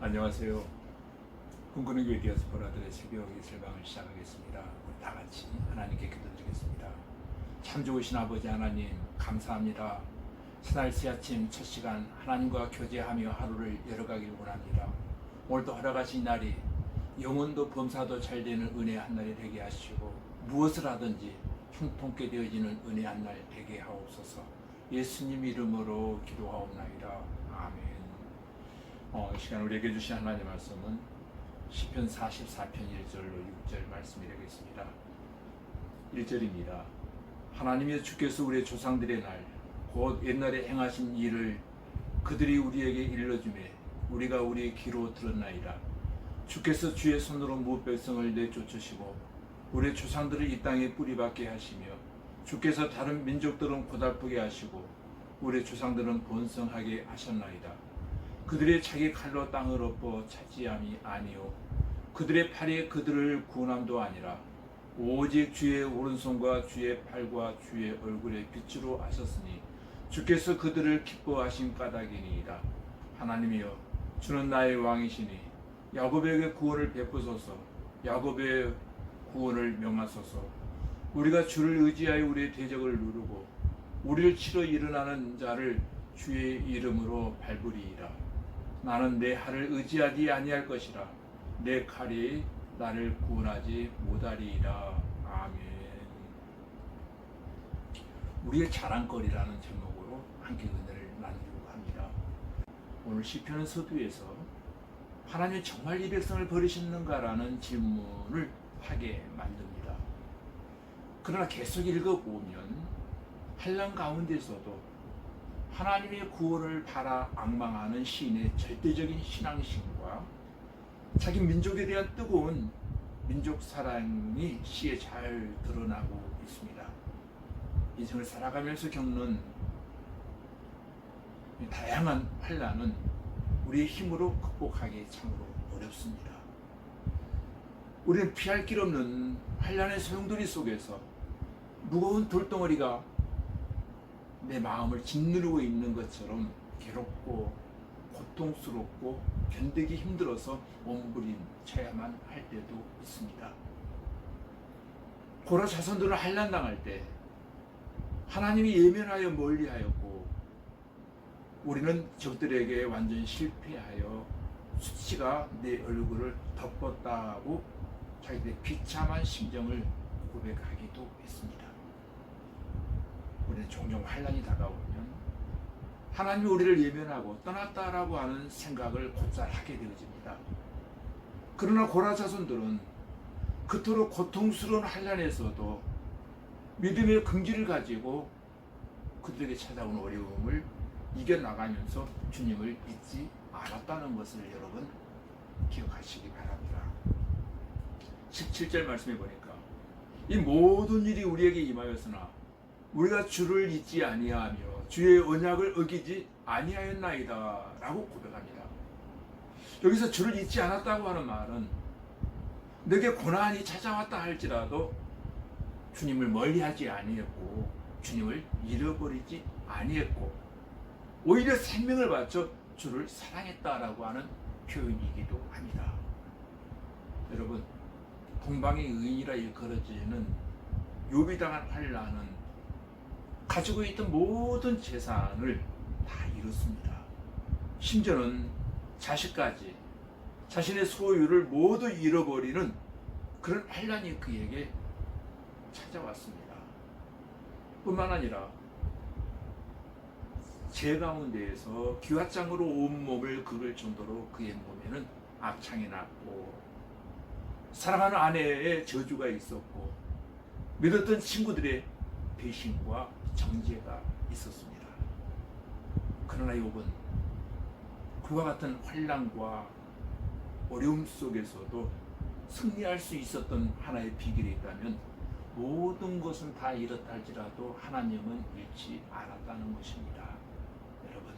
안녕하세요. 꿈꾸는 교회 디아스포라들의 새벽 예술방을 시작하겠습니다. 우리 다 같이 하나님께 기도드리겠습니다. 참 좋으신 아버지 하나님 감사합니다. 새날 새 아침 첫 시간 하나님과 교제하며 하루를 열어가길 원합니다. 오늘도 허락하신 날이 영혼도 범사도 잘 되는 은혜 한 날이 되게 하시고 무엇을 하든지 형통케 되어지는 은혜 한 날 되게 하옵소서. 예수님 이름으로 기도하옵나이다. 아멘. 어, 이 시간 우리에게 주신 하나님 말씀은 시편 44편 1절로 6절 말씀이 되겠습니다. 1절입니다. 하나님의 주께서 우리의 조상들의 날, 곧 옛날에 행하신 일을 그들이 우리에게 일러주매 우리가 우리의 귀로 들었나이다. 주께서 주의 손으로 무 백성을 내쫓으시고 우리의 조상들을 이 땅에 뿌리박게 하시며 주께서 다른 민족들은 고달프게 하시고 우리의 조상들은 번성하게 하셨나이다. 그들의 자기 칼로 땅을 엎어 차지함이 아니요. 그들의 팔이 그들을 구원함도 아니라 오직 주의 오른손과 주의 팔과 주의 얼굴의 빛으로 하셨으니 주께서 그들을 기뻐하신 까닭이니이다. 하나님이여 주는 나의 왕이시니 야곱에게 구원을 베푸소서. 야곱의 구원을 명하소서. 우리가 주를 의지하여 우리의 대적을 누르고 우리를 치러 일어나는 자를 주의 이름으로 밟으리이다 나는 내 칼을 의지하지 아니할 것이라. 내 칼이 나를 구원하지 못하리이다. 아멘. 우리의 자랑거리라는 제목으로 함께 은혜를 나누려고 합니다. 오늘 시편 서두에서 하나님 정말 이 백성을 버리시는가라는 질문을 하게 만듭니다. 그러나 계속 읽어보면 한란 가운데서도 하나님의 구원을 바라 악망하는 시인의 절대적인 신앙심과 자기 민족에 대한 뜨거운 민족 사랑이 시에 잘 드러나고 있습니다. 인생을 살아가면서 겪는 이 다양한 환란은 우리의 힘으로 극복하기 참으로 어렵습니다. 우리는 피할 길 없는 환란의 소용돌이 속에서 무거운 돌덩어리가 내 마음을 짓누르고 있는 것처럼 괴롭고 고통스럽고 견디기 힘들어서 몸부림쳐야만 할 때도 있습니다. 고라 자손들은 한란당할 때 하나님이 예면하여 멀리하였고 우리는 적들에게 완전 실패하여 수치가 내 얼굴을 덮었다고 자기들의 비참한 심정을 고백하기도 했습니다. 우리는 종종 환란이 다가오면 하나님이 우리를 예면하고 떠났다라고 하는 생각을 곧잘 하게 되어집니다. 그러나 고라 자손들은 그토록 고통스러운 환란에서도 믿음의 긍지를 가지고 그들에게 찾아온 어려움을 이겨나가면서 주님을 잊지 않았다는 것을 여러분 기억하시기 바랍니다. 17절 말씀해 보니까 이 모든 일이 우리에게 임하였으나 우리가 주를 잊지 아니하며 주의 언약을 어기지 아니하였나이다라고 고백합니다. 여기서 주를 잊지 않았다고 하는 말은 내게 고난이 찾아왔다 할지라도 주님을 멀리하지 아니했고 주님을 잃어버리지 아니했고 오히려 생명을 바쳐 주를 사랑했다라고 하는 표현이기도 합니다. 여러분 동방의 의인이라 일컬어지는 요비당한 환란은 가지고 있던 모든 재산을 다 잃었습니다. 심지어는 자식까지 자신의 소유를 모두 잃어버리는 그런 환란이 그에게 찾아왔습니다. 뿐만 아니라 제 가운데에서 기와장으로 온몸을 긁을 정도로 그의 몸에는 악창이 났고 사랑하는 아내의 저주가 있었고 믿었던 친구들의 배신과 정죄가 있었습니다. 그러나 욥은 그와 같은 환란과 어려움 속에서도 승리할 수 있었던 하나의 비결이 있다면 모든 것은 다 잃었다 할지라도 하나님은 잃지 않았다는 것입니다. 여러분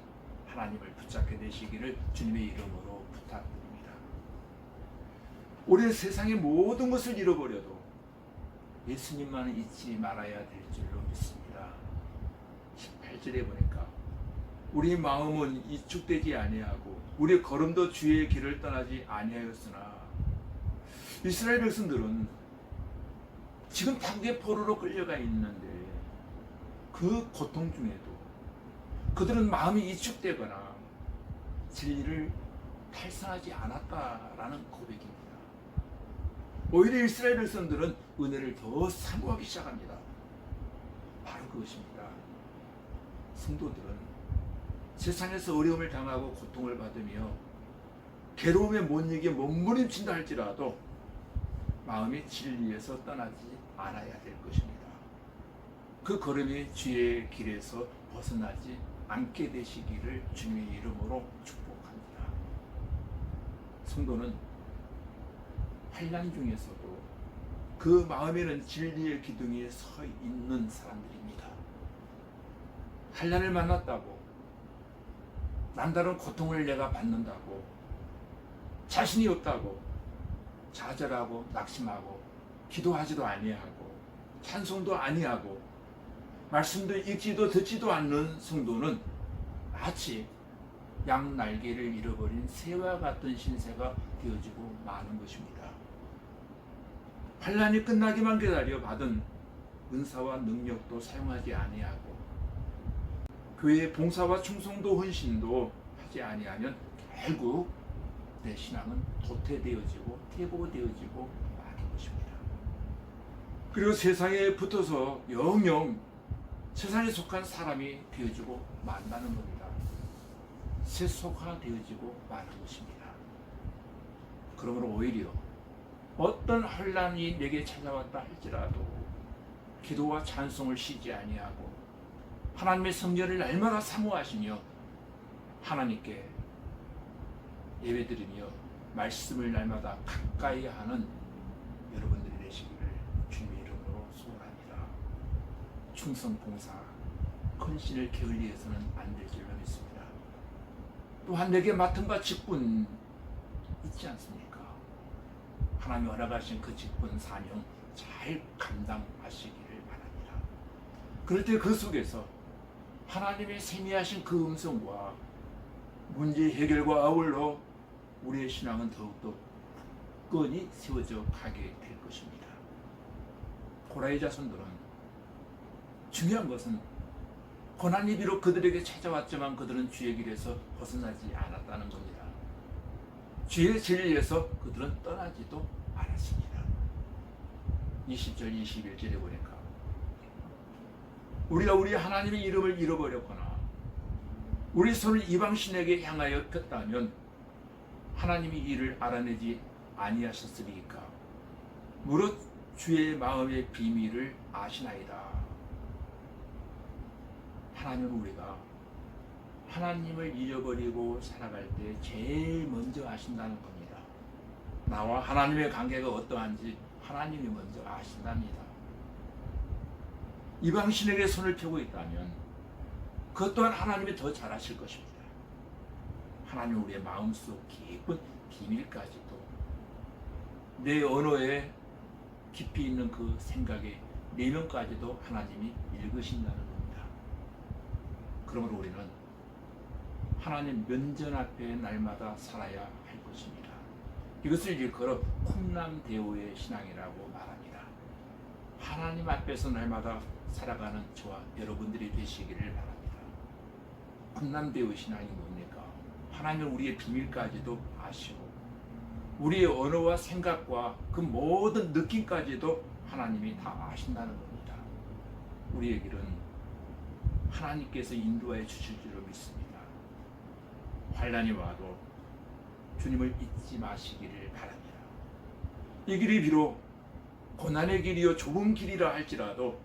하나님을 붙잡게 되시기를 주님의 이름으로 부탁드립니다. 우리는 세상의 모든 것을 잃어버려도 예수님만은 잊지 말아야 될 줄로 믿습니다. 18절에 보니까 우리 마음은 이축되지 아니하고 우리 걸음도 주의 길을 떠나지 아니하였으나 이스라엘 백성들은 지금 당대 포로로 끌려가 있는데 그 고통 중에도 그들은 마음이 이축되거나 진리를 탈선하지 않았다라는 고백입니다. 오히려 이스라엘 백성들은 은혜를 더 사모하기 시작합니다. 바로 그것입니다. 성도들은 세상에서 어려움을 당하고 고통을 받으며 괴로움에 못 이겨 몸부림친다 할지라도 마음이 진리에서 떠나지 않아야 될 것입니다. 그 걸음이 주의 길에서 벗어나지 않게 되시기를 주님의 이름으로 축복합니다. 성도는 환란 중에서도 그 마음에는 진리의 기둥이 서 있는 사람들입니다. 환란을 만났다고. 남다른 고통을 내가 받는다고. 자신이 없다고. 좌절하고 낙심하고 기도하지도 아니하고 찬송도 아니하고 말씀도 읽지도 듣지도 않는 성도는 마치 양 날개를 잃어버린 새와 같은 신세가 되어지고 마는 것입니다. 환란이 끝나기만 기다려 받은 은사와 능력도 사용하지 아니하고 교회의 봉사와 충성도 헌신도 하지 아니하면 결국 내 신앙은 도태되어지고 퇴보되어지고 마는 것입니다. 그리고 세상에 붙어서 영영 세상에 속한 사람이 되어지고 만나는 겁니다. 세속화되어지고 마는 것입니다. 그러므로 오히려 어떤 혼란이 내게 찾아왔다 할지라도 기도와 찬송을 쉬지 아니하고 하나님의 성전을 날마다 사모하시며 하나님께 예배드리며 말씀을 날마다 가까이 하는 여러분들이 되시기를 주님의 이름으로 소원합니다. 충성 봉사 헌신을 게을리해서는 안 될 줄로 믿습니다. 또한 내게 맡은 바 직분 있지 않습니까? 하나님 허락하신 그 직분 사명 잘 감당하시기를 바랍니다. 그럴 때 그 속에서 하나님의 세미하신 그 음성과 문제 해결과 아울러 우리의 신앙은 더욱더 굳건히 세워져 가게 될 것입니다. 고라의 자손들은 중요한 것은 고난이 비록 그들에게 찾아왔지만 그들은 주의 길에서 벗어나지 않았다는 겁니다. 주의 진리에서 그들은 떠나지도 않았습니다. 20절 21절에 보니까 우리가 우리 하나님의 이름을 잃어버렸거나 우리 손을 이방신에게 향하여 폈다면 하나님이 이를 알아내지 아니하셨으리까 무릇 주의 마음의 비밀을 아시나이다. 하나님은 우리가 하나님을 잃어버리고 살아갈 때 제일 먼저 아신다는 겁니다. 나와 하나님의 관계가 어떠한지 하나님이 먼저 아신답니다. 이방신에게 손을 펴고 있다면 그것 또한 하나님이 더 잘하실 것입니다. 하나님 우리의 마음속 깊은 비밀까지도 내 언어에 깊이 있는 그 생각의 내면까지도 하나님이 읽으신다는 겁니다. 그러므로 우리는 하나님 면전 앞에 날마다 살아야 할 것입니다. 이것을 일컬어 콩남대오의 신앙이라고 말합니다. 하나님 앞에서 날마다 살아가는 저와 여러분들이 되시기를 바랍니다. 콩남대오 신앙이 뭡니까? 하나님은 우리의 비밀까지도 아시고 우리의 언어와 생각과 그 모든 느낌까지도 하나님이 다 아신다는 겁니다. 우리의 길은 하나님께서 인도해 주실 줄로 믿습니다. 환란이 와도 주님을 잊지 마시기를 바랍니다. 이 길이 비록 고난의 길이요 좁은 길이라 할지라도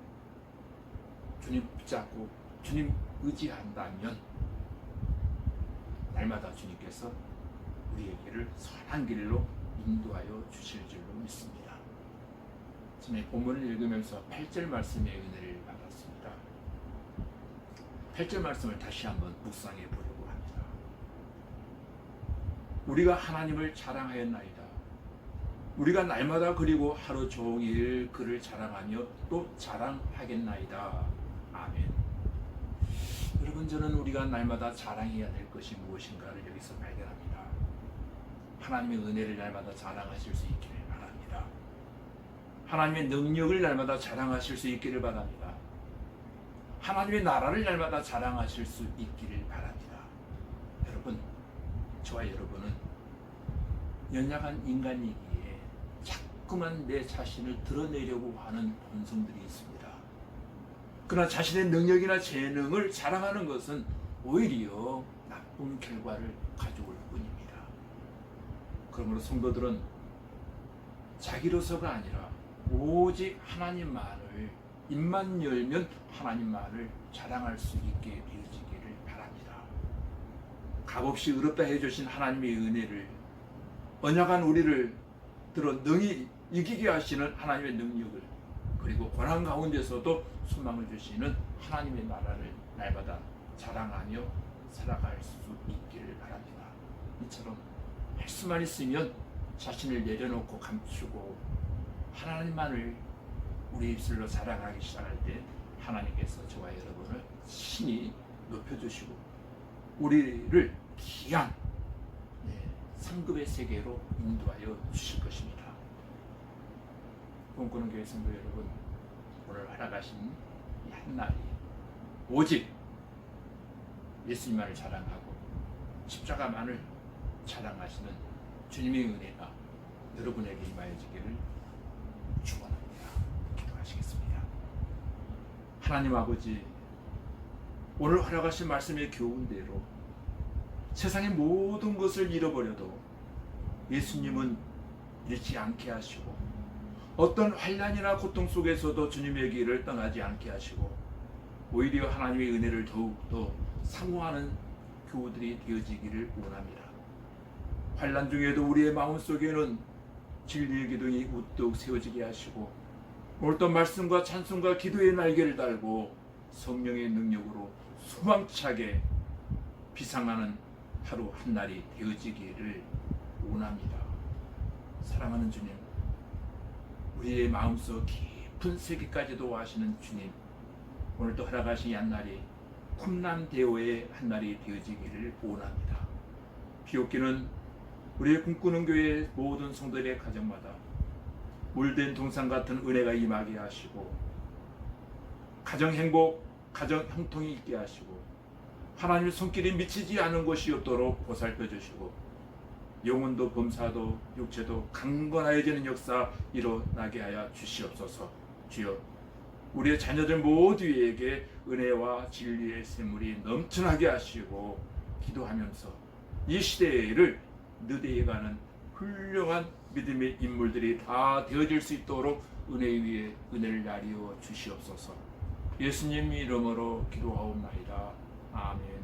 주님 붙잡고 주님 의지한다면 날마다 주님께서 우리에게를 선한 길로 인도하여 주실 줄로 믿습니다. 지금 본문을 읽으면서 8절 말씀의 은혜를 받았습니다. 8절 말씀을 다시 한번 묵상해 보려고 합니다. 우리가 하나님을 자랑하였나이다. 우리가 날마다 그리고 하루 종일 그를 자랑하며 또 자랑하겠나이다. 아멘. 여러분 저는 우리가 날마다 자랑해야 될 것이 무엇인가를 여기서 발견합니다. 하나님의 은혜를 날마다 자랑하실 수 있기를 바랍니다. 하나님의 능력을 날마다 자랑하실 수 있기를 바랍니다. 하나님의 나라를 날마다 자랑하실 수 있기를 바랍니다. 여러분, 저와 여러분은 연약한 인간이기에 자꾸만 내 자신을 드러내려고 하는 본성들이 있습니다. 그러나 자신의 능력이나 재능을 자랑하는 것은 오히려 나쁜 결과를 가져올 뿐입니다. 그러므로 성도들은 자기로서가 아니라 오직 하나님만을 입만 열면 하나님만을 자랑할 수 있게 되어지기를 바랍니다. 값없이 의롭다 해주신 하나님의 은혜를 언약한 우리를 들어 능히 이기게 하시는 하나님의 능력을 그리고 고난 가운데서도 소망을 주시는 하나님의 나라를 날마다 자랑하며 살아갈 수 있기를 바랍니다. 이처럼 할 수만 있으면 자신을 내려놓고 감추고 하나님만을 우리 입술로 자랑하기 시작할 때 하나님께서 저와 여러분을 신이 높여주시고 우리를 귀한 네, 상급의 세계로 인도하여 주실 것입니다. 꿈꾸는 교회 성도 여러분, 오늘 활약하신 이 한날이 오직 예수님만을 자랑하고 십자가만을 자랑하시는 주님의 은혜가 여러분에게 임하여지기를 축원합니다. 기도하시겠습니다. 하나님 아버지, 오늘 활약하신 말씀의 교훈대로 세상의 모든 것을 잃어버려도 예수님은 잃지 않게 하시고 어떤 환란이나 고통 속에서도 주님의 길을 떠나지 않게 하시고 오히려 하나님의 은혜를 더욱더 사모하는 교우들이 되어지기를 원합니다. 환란 중에도 우리의 마음속에는 진리의 기둥이 우뚝 세워지게 하시고 옳던 말씀과 찬송과 기도의 날개를 달고 성령의 능력으로 소망차게 비상하는 하루 한 날이 되어지기를 원합니다. 사랑하는 주님, 우리의 마음속 깊은 세계까지도 아시는 주님, 오늘도 허락하신 이 한날이 쿰남 대오의 한 날이 되어지기를 원합니다. 비옵기는 우리의 꿈꾸는 교회 모든 성도들의 가정마다 물된 동상 같은 은혜가 임하게 하시고 가정 행복, 가정 형통이 있게 하시고 하나님의 손길이 미치지 않은 곳이 없도록 보살펴 주시고 영혼도 범사도 육체도 강건하여지는 역사 일어나게 하여 주시옵소서. 주여 우리의 자녀들 모두에게 은혜와 진리의 샘물이 넘쳐나게 하시고 기도하면서 이 시대를 느대해가는 훌륭한 믿음의 인물들이 다 되어질 수 있도록 은혜 위에 은혜를 나리워 주시옵소서. 예수님 이름으로 기도하옵나이다 아멘